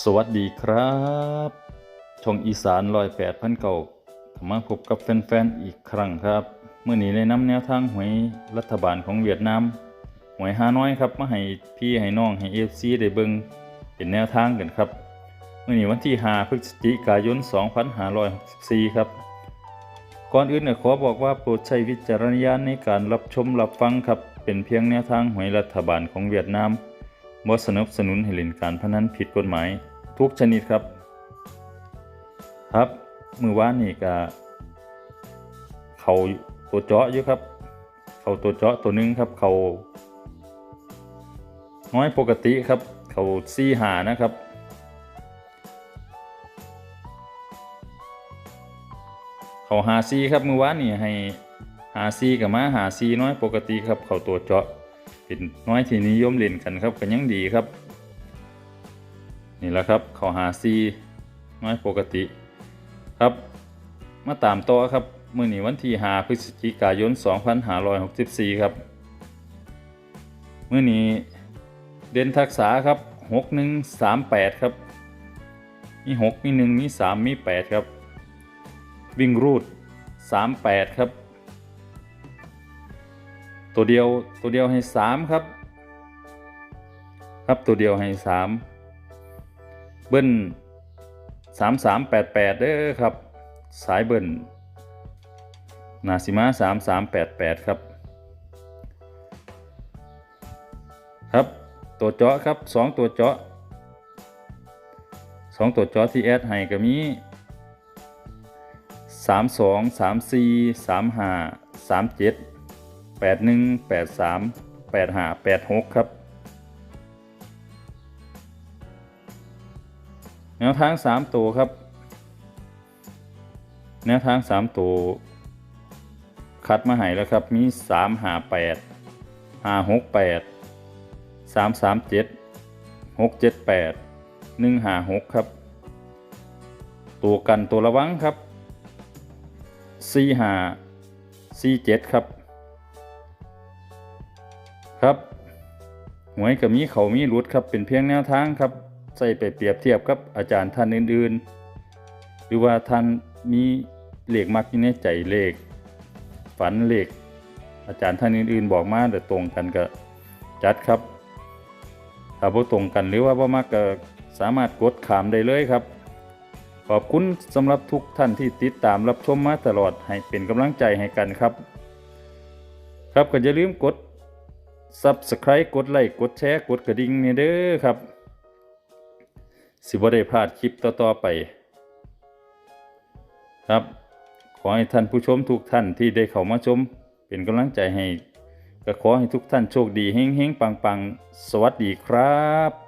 สวัสดีครับช่องอีสานลอยแปดพันเก่ามาพบกับแฟนๆอีกครั้งครับเมื่อนี้ได้นำแนวทางหวยรัฐบาลของเวียดนามหวยฮาน้อยครับมาให้พี่ให้น้องให้เอฟซีได้เบิงเป็นแนวทางกันครับเมื่อนี้วันที่5พฤศจิกายน 2564 ครับ ก่อนอื่นเนี่ยขอบอกว่าโปรดใช้วิจารณญาณในการรับชมรับฟังครับเป็นเพียงแนวทางหวยรัฐบาลของเวียดนาม บ่สนับสนุนให้เล่นการพนันผิดกฎหมาย ทุกชนิดครับ ครับมือว่านนี่ก็เขาตัวเจาะอยู่ครับ เขาตัวเจาะตัวหนึงครับ เขาน้อยปกติครับ เขาซี่หานะครับเขาหาซีครับมือวานนี่ให้หาซีกับมาหาซีน้อยปกติครับ เขาตัวเจาะ เป็นน้อยที่นิยมเล่นกันครับก็ยังดีครับ นี่แหละครับเขาหาซีน้อยปกติครับ มาตามต่อครับมื่อนี้วันที่5พฤศจิกายน 2564 ครับมื่อนี้เด่นทักษะครับ 6138 ครับ มี 6 มี 1 มี 3 มี 8 ครับ วิ่งรูด 38 ครับ ตัวเดียวตัวเดียวให้3ครับ ครับตัวเดียวให้3เบิ้ล3388เด้อครับ สายเบิ้ลนาซิมา3388ครับ ครับตัวเจาะครับ2ตัวเจาะ2ตัวเจาะที่แอดให้ก็มีสามสองสามสี่สามห้าสามเจ็ด แปดหนึ่งแปดสามแปดห้าแปดหกครับ แนวทางสามตัวครับ แนวทางสามตัว คัดมาให้แล้วครับ มีสามห้าแปดห้าหกแปดสามสามเจ็ดหกเจ็ดแปดหนึ่งหกครับ ตัวกันตัวระวังครับสี่ห้าซีเจ็ดครับ ครับหวยกับมีเขามีรุดครับเป็นเพียงแนวทางครับใส่ไปเปรียบเทียบกับอาจารย์ท่านอื่นๆ หรือว่าท่านมีเลขมักอยู่ในใจเลข ฝันเลข อาจารย์ท่านอื่นๆ บอกมาแต่ตรงกันก็จัดครับ ถ้าบ่ตรงกันหรือว่าบ่มักก็สามารถกดขามได้เลยครับ ขอบคุณสำหรับทุกท่านที่ติดตามรับชมมาตลอดให้เป็นกำลังใจให้กันครับ ครับก็อย่าลืมกด ซับสไคร b ์กดไลค์กดแชร์กดกระดิ่งนี่เด้อครับ สิบ่ได้พลาดคลิปต่อๆไป ครับ ขอให้ท่านผู้ชมทุกท่านที่ได้เข้ามาชม เป็นกำลังใจให้ก็ขอให้ทุกท่านโชคดีเฮงๆปังๆ สวัสดีครับ